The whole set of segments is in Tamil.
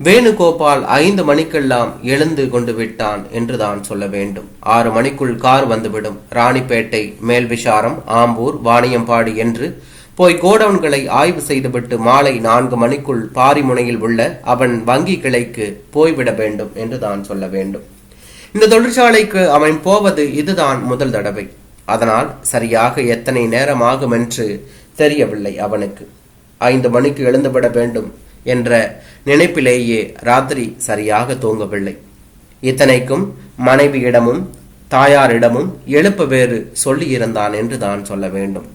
வேணுகோபால் ஐந்து மணிக்கெல்லாம் எழுந்து கொண்டு விட்டான் என்று தான் சொல்ல வேண்டும். ஆறு மணிக்குள் கார் வந்துவிடும். ராணிப்பேட்டை மேல்விசாரம் ஆம்பூர் வாணியம்பாடி என்று போய் கோடவுன்களை ஆய்வு செய்துவிட்டு மாலை நான்கு மணிக்குள் பாரிமுனையில் உள்ள அவன் வங்கி கிளைக்கு போய்விட வேண்டும் என்று தான் சொல்ல வேண்டும். இந்த தொழிற்சாலைக்கு அவன் போவது இதுதான் முதல் தடவை. அதனால் சரியாக எத்தனை நேரம் ஆகும் என்று தெரியவில்லை அவனுக்கு. ஐந்து மணிக்கு எழுந்துவிட வேண்டும். என்ற நினைப்பிலேயே ராத்திரி சரியாக தூங்கவில்லை. இத்தனைக்கும் மனைவியிடமும் தாயாரிடமும் எழுப்ப வேறு சொல்லியிருந்தான் என்று தான் சொல்ல வேண்டும்.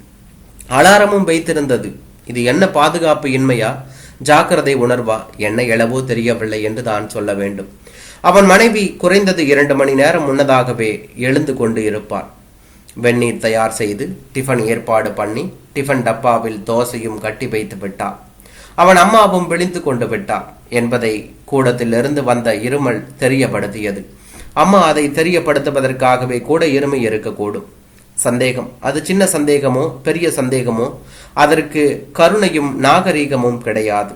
அலாரமும் வைத்திருந்தது இது என்ன பாதுகாப்பு இன்மையா? ஜாக்கிரதை உணர்வா? என்ன எழவோ தெரியவில்லை என்று தான் சொல்ல வேண்டும் அவன் மனைவி குறைந்தது இரண்டு மணி நேரம் முன்னதாகவே எழுந்து கொண்டு இருப்பார் வெந்நீர் தயார் செய்து டிஃபன் ஏற்பாடு பண்ணி டிஃபன் டப்பாவில் தோசையும் கட்டி வைத்து விட்டார் அவன் அம்மாவும் விழித்து கொண்டு விட்டான் என்பதை கூடத்திலிருந்து வந்த இருமல் தெரியப்படுத்தியது. அம்மா அதை தெரியப்படுத்துவதற்காகவே கூட இருமை இருக்கக்கூடும். சந்தேகம். அது சின்ன சந்தேகமோ பெரிய சந்தேகமோ அதற்கு கருணையும் நாகரீகமும் கிடையாது.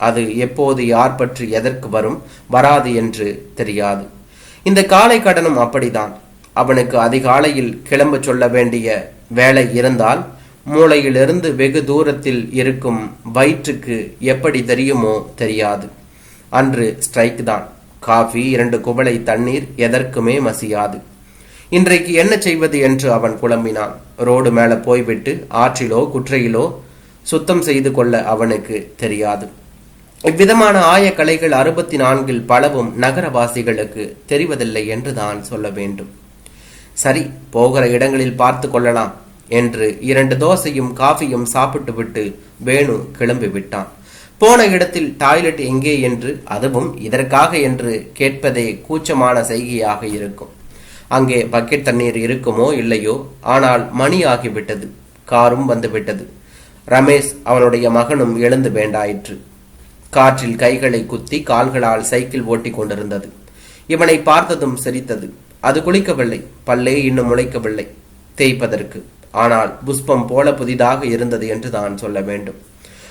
அது எப்போது யார் பற்றி எதற்கு வரும் வராது என்று தெரியாது. இந்த காலை கடனும் அப்படிதான் அவனுக்கு அதிகாலையில் கிளம்ப சொல்ல வேண்டிய வேலை இருந்தால் மூளையிலிருந்து வெகு தூரத்தில் இருக்கும் வயிற்றுக்கு எப்படி தெரியுமோ தெரியாது. அன்று ஸ்ட்ரைக் தான். காஃபி இரண்டு குவளை தண்ணீர் எதற்குமே மசியாது. இன்றைக்கு என்ன செய்வது என்று அவன் குழம்பினான். ரோடு மேல போய்விட்டு ஆற்றிலோ குற்றையிலோ சுத்தம் செய்து கொள்ள அவனுக்கு தெரியாது. இவ்விதமான ஆய கலைகள் அறுபத்தி நான்கில் பலவும் நகரவாசிகளுக்கு தெரிவதில்லை என்று தான் சொல்ல வேண்டும். சரி போகிற இடங்களில் பார்த்து கொள்ளலாம். என்று இரண்டு தோசையும் காஃபியும் சாப்பிட்டுவிட்டு வேணு கிளம்பி விட்டான் போன இடத்தில் டாய்லெட் எங்கே என்று அதுவும் இதற்காக என்று கேட்பதே கூச்சமான செய்கையாக இருக்கும். அங்கே பக்கெட் தண்ணீர் இருக்குமோ இல்லையோ? ஆனால் மணி ஆகிவிட்டது காரும் வந்துவிட்டது. ரமேஷ் அவனுடைய மகனும் எழுந்து வேண்டாயிற்று. காற்றில் கைகளை குத்தி கால்களால் சைக்கிள் ஓட்டிக் கொண்டிருந்தது. இவனை பார்த்ததும் சிரித்தது. அது குளிக்கவில்லை. பல்லே இன்னும் முளைக்கவில்லை. தேய்ப்பதற்கு. ஆனால் புஷ்பம் போல புதிதாக இருந்தது என்று தான் சொல்ல வேண்டும்.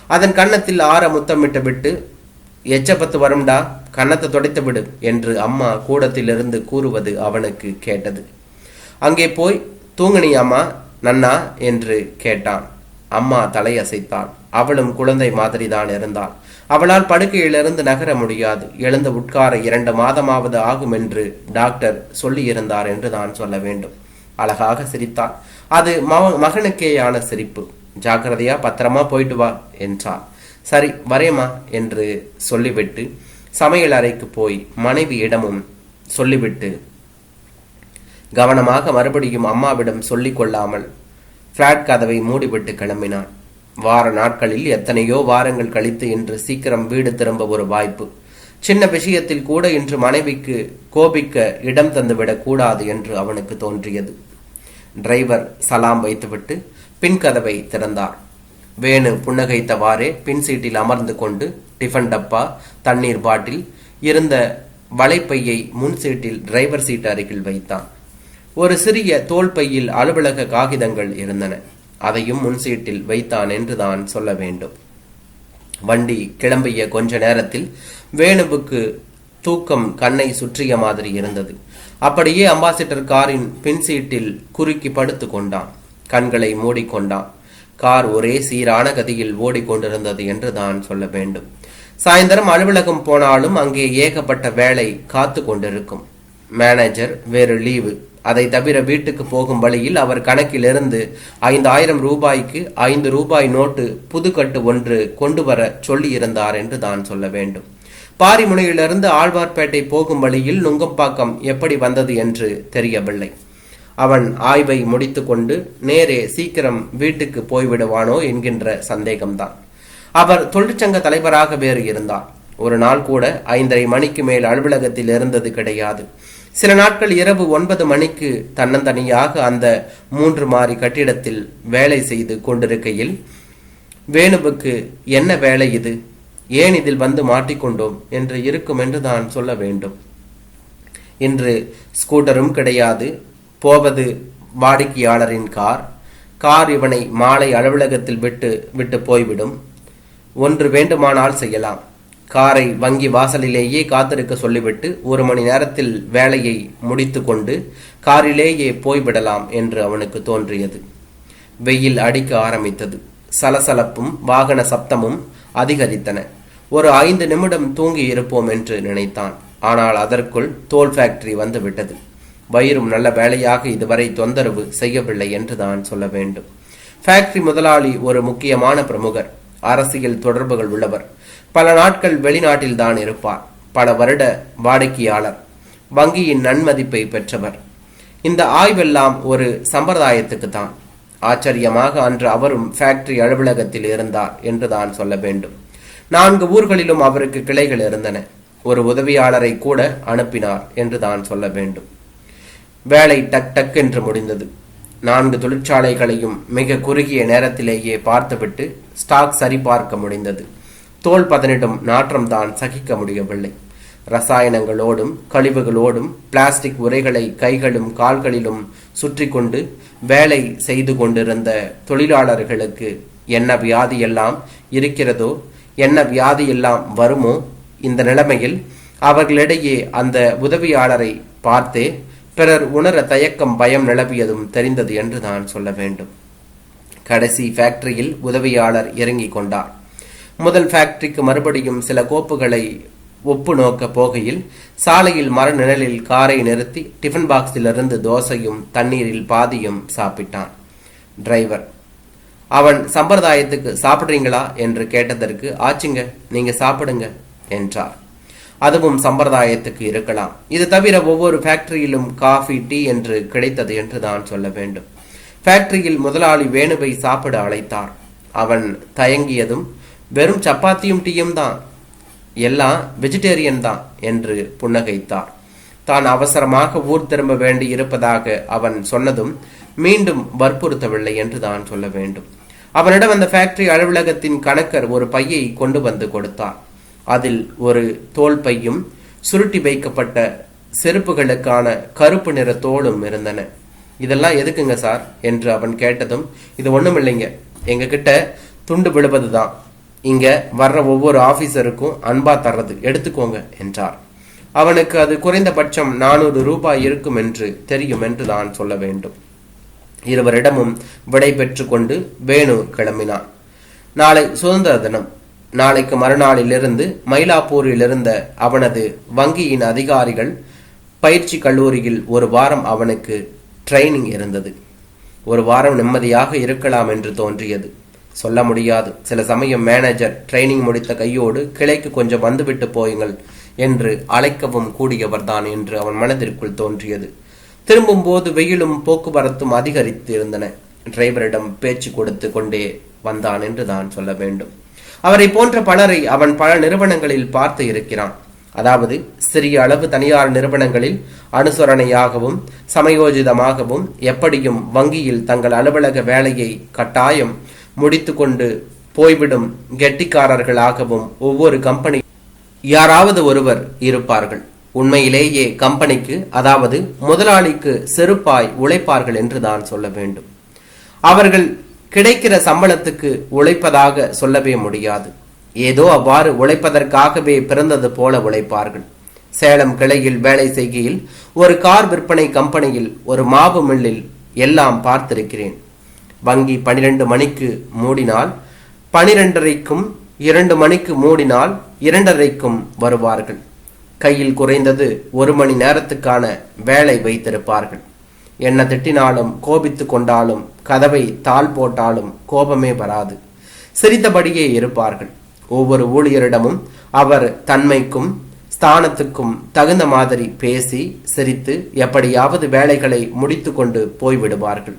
அதன் கன்னத்தில் ஆற முத்தமிட்டு விட்டு எச்சப்பத்து வரும்டா கன்னத்தை துடைத்து விடு என்று அம்மா கூடத்திலிருந்து கூறுவது அவனுக்கு கேட்டது. அங்கே போய் தூங்கினியாமா நன்னா என்று கேட்டான். அம்மா தலையசைத்தாள். அவளும் குழந்தை மாதிரிதான் இருந்தாள். அவளால் படுக்கையிலிருந்து நகர முடியாது. எழுந்து உட்கார இரண்டு மாதமாவது ஆகும் என்று டாக்டர் சொல்லியிருந்தார் என்று தான் சொல்ல வேண்டும். அழகாக சிரித்தாள். அது மவ மகனுக்கேயான சிரிப்பு. ஜாக்கிரதையா பத்திரமா போயிட்டு வா என்றார் சரி வரேம்மா என்று சொல்லிவிட்டு சமையல் அறைக்கு போய் மனைவியிடமும் சொல்லிவிட்டு கவனமாக மறுபடியும் அம்மாவிடம் சொல்லிக் கொள்ளாமல் பிளாட் கதவை மூடிவிட்டு கிளம்பினான் வார நாட்களில் எத்தனையோ வாரங்கள் கழித்து இன்று சீக்கிரம் வீடு திரும்ப ஒரு வாய்ப்பு. சின்ன விஷயத்தில் கூட இன்று மனைவிக்கு கோபிக்க இடம் தந்துவிடக் கூடாது என்று அவனுக்கு தோன்றியது. டிரைவர் சலாம் வைத்துவிட்டு பின் கதவை திறந்தார். வேணு புன்னகைத்தவாறே பின் சீட்டில் அமர்ந்து கொண்டு டிஃபன் டப்பா தண்ணீர் பாட்டில் இருந்த வலைப்பையை முன் சீட்டில் டிரைவர் சீட் அருகில் வைத்தான். ஒரு சிறிய தோல் பையில் அலுவலக காகிதங்கள் இருந்தன. அதையும் முன் சீட்டில் வைத்தான் என்று தான் சொல்ல வேண்டும். வண்டி கிளம்பிய கொஞ்ச நேரத்தில் வேணுவுக்கு தூக்கம் கண்ணை சுற்றிய மாதிரி இருந்தது. அப்படியே அம்பாசிடர் காரின் பின் சீட்டில் குறுக்கி படுத்து கொண்டான். கண்களை மூடிக்கொண்டான். கார் ஒரே சீரான கதியில் ஓடிக்கொண்டிருந்தது என்று தான் சொல்ல வேண்டும். சாயந்தரம் அலுவலகம் போனாலும் அங்கே ஏகப்பட்ட வேலை காத்து கொண்டிருக்கும். மேனேஜர் வேறு லீவு. அதை தவிர வீட்டுக்கு போகும் வழியில் அவர் கணக்கிலிருந்து ஐந்தாயிரம் ரூபாய்க்கு ஐந்து ரூபாய் நோட்டு புதுக்கட்டு ஒன்று கொண்டு வர சொல்லியிருந்தார் என்று தான் சொல்ல வேண்டும். பாரிமுனையிலிருந்து ஆழ்வார்பேட்டை போகும் வழியில் நுங்கம்பாக்கம் எப்படி வந்தது என்று தெரியவில்லை. அவன் ஆய்வை முடித்துக்கொண்டு நேரே சீக்கிரம் வீட்டுக்கு போய்விடுவானோ என்கின்ற சந்தேகம்தான். அவர் தொழிற்சங்க தலைவராக வேறு இருந்தார். ஒரு நாள் கூட ஐந்தரை மணிக்கு மேல் அலுவலகத்தில் இருந்தது கிடையாது. சில நாட்கள் இரவு ஒன்பது மணிக்கு தன்னந்தனியாக அந்த மூன்று மாறி கட்டிடத்தில் வேலை செய்து கொண்டிருக்கையில் வேணுவுக்கு என்ன வேலை இது? ஏன் இதில் வந்து மாட்டிக்கொண்டோம் என்று இருக்கும் என்று தான் சொல்ல வேண்டும். இன்று ஸ்கூட்டரும் கிடையாது போவது வாடிக்கையாளரின் கார். கார் இவனை மாலை அலுவலகத்தில் விட்டு விட்டு போய்விடும். ஒன்று வேண்டுமானால் செய்யலாம். காரை வங்கி வாசலிலேயே காத்திருக்க சொல்லிவிட்டு ஒரு மணி நேரத்தில் வேலையை முடித்துக்கொண்டு காரிலேயே போய்விடலாம் என்று அவனுக்கு தோன்றியது. வெயில் அடிக்க ஆரம்பித்தது. சலசலப்பும் வாகன சப்தமும் அதிகரித்தன. ஒரு ஐந்து நிமிடம் தூங்கி இருப்போம் என்று நினைத்தான். ஆனால் அதற்குள் தோல் ஃபேக்டரி வந்துவிட்டது. வயிறும் நல்ல வேலையாக இதுவரை தொந்தரவு செய்யவில்லை என்று தான் சொல்ல வேண்டும். ஃபேக்டரி முதலாளி ஒரு முக்கியமான பிரமுகர். அரசியல் தொடர்புகள் உள்ளவர். பல நாட்கள் வெளிநாட்டில் தான் இருப்பார். பல வருட வாடிக்கையாளர். வங்கியின் நன்மதிப்பை பெற்றவர். இந்த ஆய்வெல்லாம் ஒரு சம்பிரதாயத்துக்கு தான். ஆச்சரியமாக அன்று அவரும் ஃபேக்டரி அலுவலகத்தில் இருந்தார் என்று தான் சொல்ல வேண்டும். நான்கு ஊர்களிலும் அவருக்கு கிளைகள் இருந்தன. ஒரு உதவியாளரை கூட அனுப்பினார் என்று தான் சொல்ல வேண்டும். வேலை டக் டக் என்று முடிந்தது. நான்கு தொழிற்சாலைகளையும் மிக குறுகிய நேரத்திலேயே பார்த்துவிட்டு ஸ்டாக் சரிபார்க்க முடிந்தது. தோல் பதனிடும் நாற்றம் தான் சகிக்க முடியவில்லை. ரசாயனங்களோடும் கழிவுகளோடும் பிளாஸ்டிக் உரைகளை கைகளும் கால்களிலும் சுற்றி கொண்டு வேலை செய்து கொண்டிருந்த தொழிலாளர்களுக்கு என்ன வியாதியெல்லாம் இருக்கிறதோ என்ன வியாதி எல்லாம் வருமோ இந்த நிலைமையில் அவர்களிடையே அந்த உதவியாளரை பார்த்தே பிறர் உணர தயக்கம் பயம் நிலவியதும் தெரிந்தது என்று நான் சொல்ல வேண்டும். கடைசி ஃபேக்டரியில் உதவியாளர் இறங்கிக் கொண்டார். முதல் ஃபேக்டரிக்கு மறுபடியும் சில கோப்புகளை ஒப்பு நோக்க போகையில் சாலையில் மர நிழலில் காரை நிறுத்தி டிஃபன் பாக்ஸிலிருந்து தோசையும் தண்ணீரில் பாதியும் சாப்பிட்டான். டிரைவர் அவன் சம்பிரதாயத்துக்கு சாப்பிட்றீங்களா என்று கேட்டதற்கு ஆச்சுங்க நீங்க சாப்பிடுங்க என்றார். அதுவும் சம்பிரதாயத்துக்கு இருக்கலாம். இது தவிர ஒவ்வொரு ஃபேக்டரியிலும் காஃபி டீ என்று கிடைத்தது என்று தான் சொல்ல வேண்டும். ஃபேக்டரியில் முதலாளி வேணுவை சாப்பிட அழைத்தார். அவன் தயங்கியதும் வெறும் சப்பாத்தியும் டீயும் தான் எல்லாம் வெஜிடேரியன் தான் என்று புன்னகைத்தார். தான் அவசரமாக ஊர் திரும்ப வேண்டி இருப்பதாக அவன் சொன்னதும் மீண்டும் வற்புறுத்தவில்லை என்று தான் சொல்ல வேண்டும். அவனிடம் அந்த ஃபேக்டரி அலுவலகத்தின் கணக்கர் ஒரு பையை கொண்டு வந்து கொடுத்தார் அதில் ஒரு தோல் பையும் சுருட்டி வைக்கப்பட்ட செருப்புகளுக்கான கருப்பு நிற தோலும் இருந்தன. இதெல்லாம் எதுக்குங்க சார்? என்று அவன் கேட்டதும் இது ஒண்ணும் இல்லைங்க எங்ககிட்ட துண்டு விழுவது தான் இங்க வர்ற ஒவ்வொரு ஆபீசருக்கும் அன்பா தர்றது எடுத்துக்கோங்க என்றார். அவனுக்கு அது குறைந்தபட்சம் நானூறு ரூபாய் இருக்கும் என்று தெரியும் என்று தான் சொல்ல வேண்டும். இருவரிடமும் விடை பெற்றுக்கொண்டு வேணு கிளம்பினான் நாளை சுதந்திர தினம். நாளைக்கு மறுநாளிலிருந்து மயிலாப்பூரில் இருந்த அவனது வங்கியின் அதிகாரிகள் பயிற்சி கல்லூரியில் ஒரு வாரம் அவனுக்கு ட்ரைனிங் இருந்தது. ஒரு வாரம் நிம்மதியாக இருக்கலாம் என்று தோன்றியது. சொல்ல முடியாது. சில சமயம் மேனேஜர் ட்ரைனிங் முடித்த கையோடு கிளைக்கு கொஞ்சம் வந்துவிட்டு போயுங்கள் என்று அழைக்கவும் கூடியவர்தான் என்று அவன் மனதிற்குள் தோன்றியது. திரும்பும் போது வெயிலும் போக்குவரத்தும் அதிகரித்து இருந்தன டிரைவரிடம் பேச்சு கொடுத்து கொண்டே வந்தான் என்று தான் சொல்ல வேண்டும். அவரை போன்ற பலரை அவன் பல நிறுவனங்களில் பார்த்து இருக்கிறான். அதாவது சிறிய அளவு தனியார் நிறுவனங்களில் அனுசரணையாகவும் சமயோஜிதமாகவும் எப்படியும் வங்கியில் தங்கள் அலுவலக வேலையை கட்டாயம் முடித்துக்கொண்டு போய்விடும் கெட்டிக்காரர்களாகவும் ஒவ்வொரு கம்பெனி யாராவது ஒருவர் இருப்பார்கள். உண்மையிலேயே கம்பெனிக்கு அதாவது முதலாளிக்கு செருப்பாய் உழைப்பார்கள் என்று தான் சொல்ல வேண்டும். அவர்கள் கிடைக்கிற சம்பளத்துக்கு உழைப்பதாக சொல்லவே முடியாது. ஏதோ அவ்வாறு உழைப்பதற்காகவே பிறந்தது போல உழைப்பார்கள். சேலம் கிளையில் வேலை செய்கையில் ஒரு கார் விற்பனை கம்பெனியில் ஒரு மாவு மில்லில் எல்லாம் பார்த்திருக்கிறேன். வங்கி பனிரெண்டு மணிக்கு மூடினால் பனிரெண்டரைக்கும் இரண்டு மணிக்கு மூடினால் இரண்டரைக்கும் வருவார்கள். கையில் குறைந்தது ஒரு மணி நேரத்துக்கான வேலை வைத்திருப்பார்கள். என்ன திட்டினாலும் கோபித்து கொண்டாலும் கதவை தாள் போட்டாலும் கோபமே வராது. சிரித்தபடியே இருப்பார்கள். ஒவ்வொரு ஊழியரிடமும் அவர் தன்மைக்கும் ஸ்தானத்துக்கும் தகுந்த மாதிரி பேசி சிரித்து எப்படியாவது வேலைகளை முடித்துக்கொண்டு போய்விடுவார்கள்.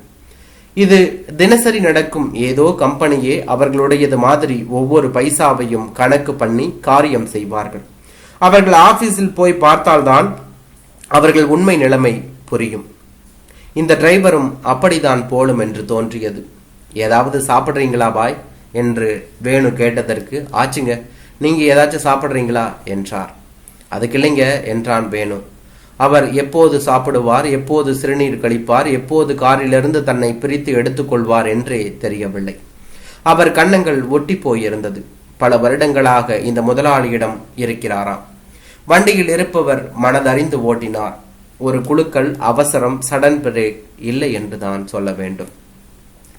இது தினசரி நடக்கும் ஏதோ கம்பெனியே அவர்களுடையது மாதிரி ஒவ்வொரு பைசாவையும் கணக்கு பண்ணி காரியம் செய்வார்கள். அவர்கள் ஆபீஸில் போய் பார்த்தால்தான் அவர்கள் உண்மை நிலைமை புரியும். இந்த டிரைவரும் அப்படிதான் போலும் என்று தோன்றியது. ஏதாவது சாப்பிட்றீங்களா பாய்? என்று வேணு கேட்டதற்கு ஆச்சுங்க நீங்க ஏதாச்சும் சாப்பிட்றீங்களா? என்றார். அதுக்கு இல்லைங்க என்றான் வேணு. அவர் எப்போது சாப்பிடுவார் எப்போது சிறுநீர் கழிப்பார் எப்போது காரிலிருந்து தன்னை பிரித்து எடுத்துக்கொள்வார் என்றே தெரியவில்லை. அவர் கன்னங்கள் ஒட்டி போயிருந்தது. பல வருடங்களாக இந்த முதலாளியிடம் இருக்கிறாராம். வண்டியில் இருப்பவர் மனதறிந்து ஓட்டினார் ஒரு குழுக்கள் அவசரம் சடன் பிரேக் இல்லை என்று தான் சொல்ல வேண்டும்.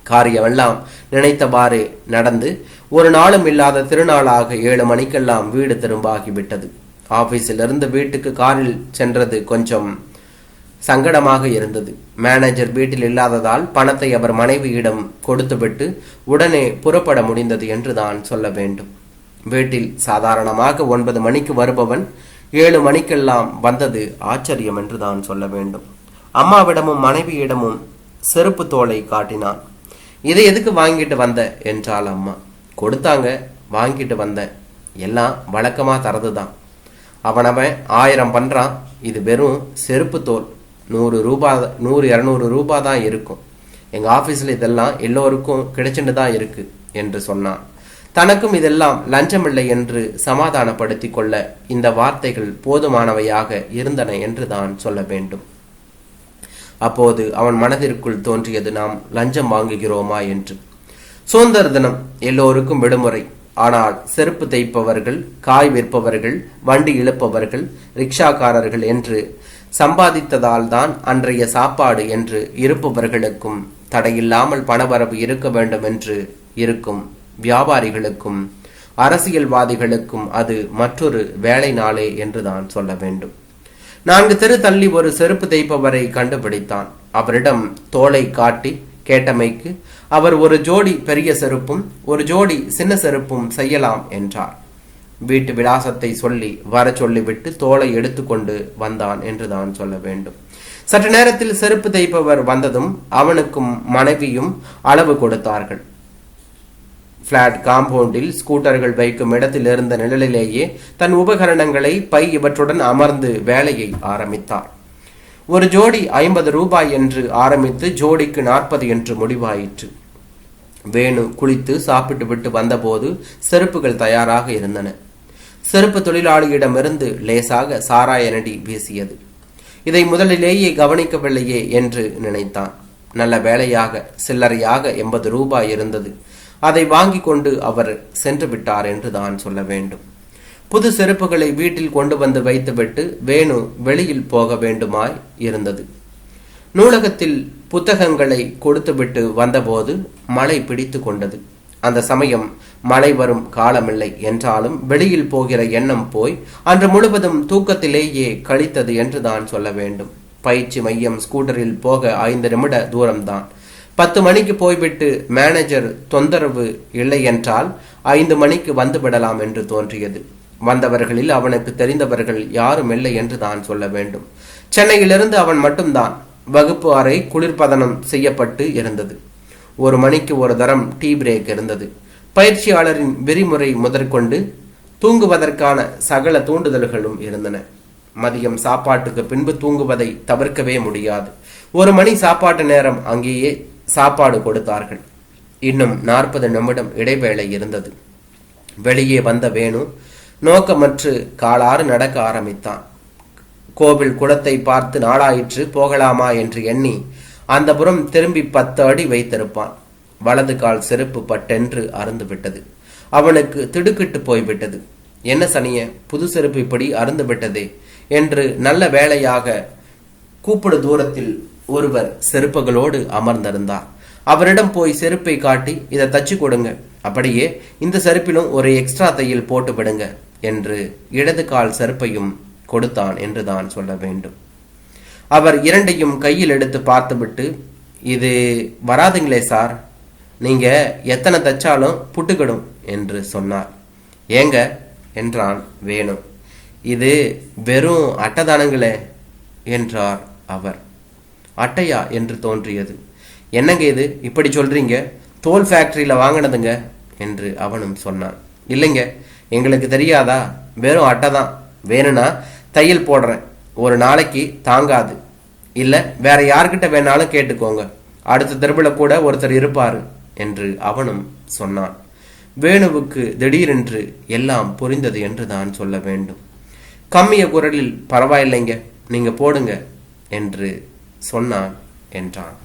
காரியமெல்லாம் நினைத்தவாறு நடந்து ஒரு நாளும் இல்லாத திருநாளாக ஏழு மணிக்கெல்லாம் வீடு திரும்பாகிவிட்டது. ஆபீஸில் இருந்து வீட்டுக்கு காரில் சென்றது கொஞ்சம் சங்கடமாக இருந்தது. மேனேஜர் வீட்டில் இல்லாததால் பணத்தை அவர் மனைவியிடம் கொடுத்துவிட்டு உடனே புறப்பட முடிந்தது என்று தான் சொல்ல வேண்டும். வீட்டில் சாதாரணமாக ஒன்பது மணிக்கு வருபவன் ஏழு மணிக்கெல்லாம் வந்தது ஆச்சரியம் என்று தான் சொல்ல வேண்டும். அம்மாவிடமும் மனைவியிடமும் செருப்பு தோலை காட்டினான். இதை எதுக்கு வாங்கிட்டு வந்த? என்றாள் அம்மா. கொடுத்தாங்க வாங்கிட்டு வந்த. எல்லாம் வழக்கமாக வழக்கமா அவன் அவனவன் ஆயிரம் பண்ணுறான் இது வெறும் செருப்பு தோல். நூறு ரூபா நூறு இரநூறு ரூபா தான் இருக்கும். எங்கள் ஆஃபீஸில் இதெல்லாம் எல்லோருக்கும் கிடைச்சிட்டு தான் இருக்குது என்று சொன்னான். தனக்கும் இதெல்லாம் லஞ்சமில்லை என்று சமாதானப்படுத்தி கொள்ள இந்த வார்த்தைகள் போதுமானவையாக இருந்தன என்று தான் சொல்ல வேண்டும். அப்போது அவன் மனதிற்குள் தோன்றியது நாம் லஞ்சம் வாங்குகிறோமா? என்று. சுதந்திர தினம் எல்லோருக்கும் விடுமுறை. ஆனால் செருப்பு தைப்பவர்கள் காய் விற்பவர்கள் வண்டி இழுப்பவர்கள் ரிக்ஷாக்காரர்கள் என்று சம்பாதித்ததால் தான் அன்றைய சாப்பாடு என்று இருப்பவர்களுக்கும் தடையில்லாமல் பணவரவு இருக்க வேண்டும் என்று இருக்கும். வியாபாரிகளுக்கும் அரசியல்வாதிகளுக்கும் அது மற்றொரு வேலை நாளே என்றுதான் சொல்ல வேண்டும். நான்கு தெரு தள்ளி ஒரு செருப்பு தைப்பவரை கண்டுபிடித்தான். அவரிடம் தோலை காட்டி கேட்டமைக்கு அவர் ஒரு ஜோடி பெரிய செருப்பும் ஒரு ஜோடி சின்ன செருப்பும் செய்யலாம் என்றார். வீட்டு விலாசத்தை சொல்லி வர சொல்லிவிட்டு தோலை எடுத்துக்கொண்டு வந்தான் என்று தான் சொல்ல வேண்டும். சற்று நேரத்தில் செருப்பு தைப்பவர் வந்ததும் அவனுக்கும் மனைவியும் அளவு கொடுத்தார்கள். பிளாட் காம்பவுண்டில் ஸ்கூட்டர்கள் வைக்கும் இடத்தில் இருந்த நிழலிலேயே தன் உபகரணங்களை பை இவற்றுடன் அமர்ந்து வேலையை ஆரம்பித்தார். ஒரு ஜோடி ஐம்பது ரூபாய் என்று ஆரம்பித்து ஜோடிக்கு நாற்பது என்று முடிவாயிற்று. வேணு குளித்து சாப்பிட்டு விட்டு வந்தபோது செருப்புகள் தயாராக இருந்தன. செருப்பு தொழிலாளியிடமிருந்து லேசாக சாராய நடி வீசியது. இதை முதலிலேயே கவனிக்கவில்லையே என்று நினைத்தான். நல்ல வேலையாக சில்லறையாக எண்பது ரூபாய் இருந்தது. அதை வாங்கி கொண்டு அவர் சென்று விட்டார் என்று தான் சொல்ல வேண்டும். புது செருப்புகளை வீட்டில் கொண்டு வந்து வைத்துவிட்டு வேணு வெளியில் போக வேண்டுமாய் இருந்தது. நூலகத்தில் புத்தகங்களை கொடுத்துவிட்டு வந்தபோது மழை பிடித்து கொண்டது. அந்த சமயம் மழை வரும் காலமில்லை என்றாலும் வெளியில் போகிற எண்ணம் போய் அன்று முழுவதும் தூக்கத்திலேயே கழித்தது என்று தான் சொல்ல வேண்டும். பயிற்சி மையம் ஸ்கூட்டரில் போக ஐந்து நிமிட தூரம்தான். பத்து மணிக்கு போய்விட்டு மேனேஜர் தொந்தரவு இல்லை என்றால் ஐந்து மணிக்கு வந்துவிடலாம் என்று தோன்றியது. வந்தவர்களில் அவனுக்கு தெரிந்தவர்கள் யாரும் இல்லை என்று தான் சொல்ல வேண்டும். சென்னையிலிருந்து அவன் மட்டும்தான். வகுப்பு அறை குளிர்பதனம் செய்யப்பட்டு இருந்தது. ஒரு மணிக்கு ஒரு தரம் டீ பிரேக் இருந்தது. பயிற்சியாளரின் விரிமுறை முதற்கொண்டு தூங்குவதற்கான சகல தூண்டுதல்களும் இருந்தன. மதியம் சாப்பாட்டுக்கு பின்பு தூங்குவதை தவிர்க்கவே முடியாது. ஒரு மணி சாப்பாட்டு நேரம் அங்கேயே சாப்பாடு கொடுத்தார்கள். இன்னும் நாற்பது நிமிடம் இடைவேளை இருந்தது. வெளியே வந்த வேணு நோக்கமற்று காலாறு நடக்க ஆரம்பித்தான். கோவில் குளத்தை பார்த்து நாளாயிற்று போகலாமா என்று எண்ணி அந்த புறம் திரும்பி பத்து அடி வைத்திருப்பான். வலது கால் செருப்பு பட்டென்று அருந்து விட்டது. அவனுக்கு திடுக்கிட்டு போய்விட்டது. என்ன சனிய புது செருப்பு இப்படி அருந்து விட்டதே? என்று நல்ல வேளையாக கூப்பிடு தூரத்தில் ஒருவர் செருப்புகளோடு அமர்ந்திருந்தார். அவரிடம் போய் செருப்பை காட்டி இதை தச்சு கொடுங்க. அப்படியே இந்த செருப்பிலும் ஒரு எக்ஸ்ட்ரா தையல் போட்டு விடுங்க என்று இடது கால் செருப்பையும் கொடுத்தான் என்று தான் சொல்ல வேண்டும். அவர் இரண்டையும் கையில் எடுத்து பார்த்துவிட்டு இது வராதுங்களே சார். நீங்க எத்தனை தச்சாலும் புட்டுக்கிடும் என்று சொன்னார். ஏங்க? என்றான் வேணும் இது வெறும் அட்டதானங்களே என்றார் அவர். அட்டையா என்று தோன்றியது. என்னங்க இது? இப்படி சொல்றீங்க? தோல் ஃபேக்டரியில் வாங்கினதுங்க? என்று அவனும் சொன்னான். இல்லைங்க எங்களுக்கு தெரியாதா? வெறும் அட்டை தான். வேணும்னா தையல் போடுறேன். ஒரு நாளைக்கு தாங்காது. இல்லை வேற யார்கிட்ட வேணாலும் கேட்டுக்கோங்க. அடுத்த தெருவில் கூட ஒருத்தர் இருப்பார் என்று அவனும் சொன்னான். வேணுவுக்கு திடீரென்று எல்லாம் புரிந்தது என்று தான் சொல்ல வேண்டும். கம்மிய குரலில் பரவாயில்லைங்க. நீங்க போடுங்க என்று சொன்னான் என்றான்.